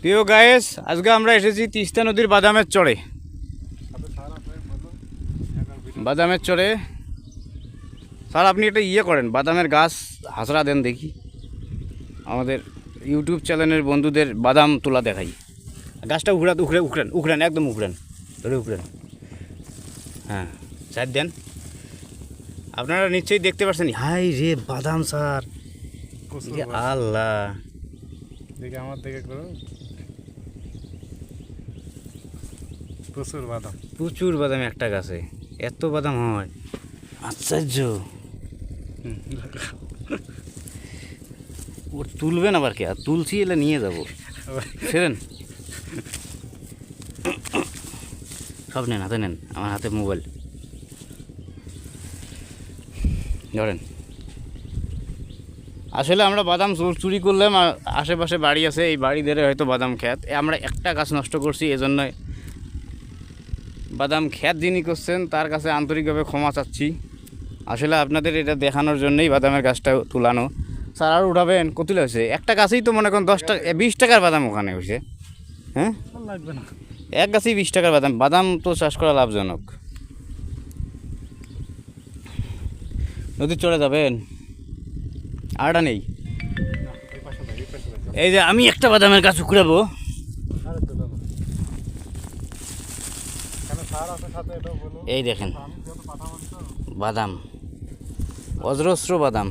প্রিয় গায়েস আজকে আমরা এসেছি তিস্তা নদীর বাদামের চড়ে বাদামের চড়ে স্যার আপনি একটা ইয়ে করেন বাদামের গাছ হাসরা দেন দেখি। আমাদের ইউটিউব চ্যানেলের বন্ধুদের বাদাম তোলা দেখাই। গাছটা উখড়া উখড়ে উখড়েন উখড়েন একদম উখড়েন ধরে উখড়েন। হ্যাঁ স্যার দেন। আপনারা নিশ্চয়ই দেখতে পাচ্ছেন হাই রে বাদাম স্যার। আল্লাহ। দেখি আমার দিকে করো প্রচুর বাদাম। প্রচুর বাদাম একটা গাছে। এত বাদাম হয়। আশ্চর্য। ও তুলবেন আবার কে? আর তুলছি এলে নিয়ে যাব। সেরেন সব নেন হাতে নেন। আমার হাতে মোবাইল। ধরেন। আসলে আমরা বাদাম চুর- করলাম আর আশেপাশে বাড়ি আছে এই বাড়িদের হয়তো বাদাম খ্যাত আমরা একটা গাছ নষ্ট করছি এজন্যই বাদাম খ্যাত যিনি করছেন তার কাছে আন্তরিকভাবে ক্ষমা চাচ্ছি। আসলে আপনাদের এটা দেখানোর জন্যই বাদামের গাছটা তুলানো। স্যার আর উঠাবেন? কত হয়েছে? একটা গাছেই তো মনে করেন দশ টাকা বিশ টাকার বাদাম ওখানে হয়েছে। হ্যাঁ? লাগবে না। এক গাছেই বিশ টাকার বাদাম। বাদাম তো চাষ করা লাভজনক। নদী চলে যাবেন? আরটা নেই। এই যে আমি একটা বাদামের গাছ উকড়াবো এই দেখেন। বাদাম অজস্র বাদাম।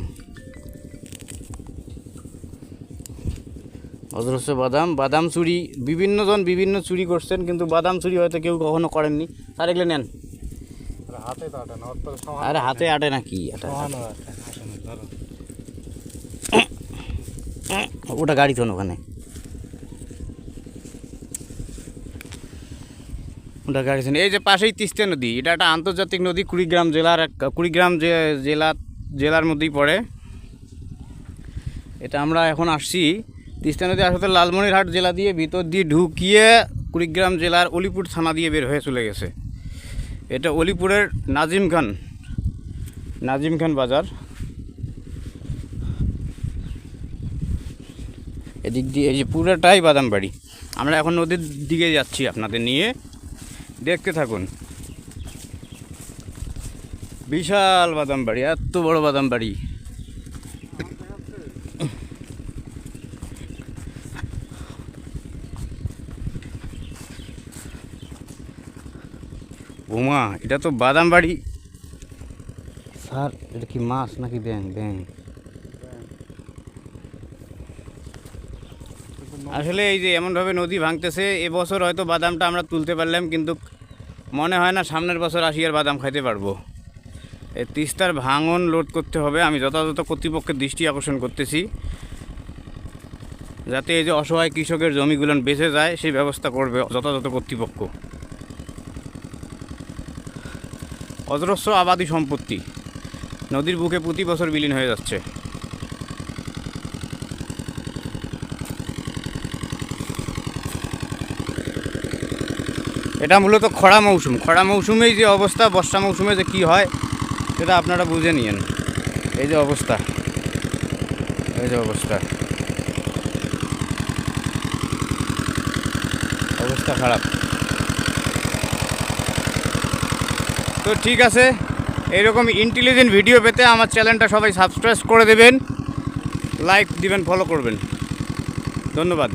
অজস্র বাদাম বাদাম চুরি। বিভিন্নজন বিভিন্ন চুরি করছেন কিন্তু বাদাম চুরি হয়তো কেউ কখনো করেননি। আর এগুলো নেন। আরে হাতে আটে না কি ওটা গাড়ি তো ওখানে। এই যে পাশেই তিস্তা নদী, এটা একটা আন্তর্জাতিক নদী, কুড়িগ্রাম জেলার কুড়িগ্রাম জেলা জেলার মধ্যেই পড়ে। এটা আমরা এখন আসছি তিস্তা নদী আসলে লালমনিরহাট জেলা দিয়ে ভিতর দিয়ে ঢুকিয়ে কুড়িগ্রাম জেলার অলিপুর থানা দিয়ে বের হয়ে চলে গেছে। এটা অলিপুরের নাজিম খান নাজিম খান বাজার। এদিক দিয়ে এই যে পুরোটাই বাদাম বাড়ি আমরা এখন নদীর দিকে যাচ্ছি আপনাদের নিয়ে। দেখতে থাকুন। বিশাল বাদাম বাড়ি, এত বড় বাদাম বাড়ি। বোমা এটা তো বাদাম বাড়ি। স্যার, এটা কি মাছ নাকি ব্যাং ব্যাং আসলে এই যে এমনভাবে নদী ভাঙতেছে, এবছর হয়তো বাদামটা আমরা তুলতে পারলাম, কিন্তু মনে হয় না সামনের বছর আসি আর বাদাম খাইতে পারব। এই তিস্তার ভাঙন লোড করতে হবে, আমি যথাযথ কর্তৃপক্ষের দৃষ্টি আকর্ষণ করতেছি, যাতে এই যে অসহায় কৃষকের জমিগুলো বেঁচে যায়, সেই ব্যবস্থা করবে যথাযথ কর্তৃপক্ষ। অজস্র আবাদি সম্পত্তি, নদীর বুকে প্রতি বছর বিলীন হয়ে যাচ্ছে। এটা মূলত খরা মৌসুম। খরা মৌসুমেই যে অবস্থা, বর্ষা মৌসুমে যে কী হয়, সেটা আপনারা বুঝে নিয়েন। এই যে অবস্থা। এই যে অবস্থা। অবস্থা খারাপ। তো ঠিক আছে, এইরকম ইন্টেলিজেন্ট ভিডিও পেতে আমার চ্যানেলটা সবাই সাবস্ক্রাইব করে দেবেন লাইক দিবেন ফলো করবেন। ধন্যবাদ।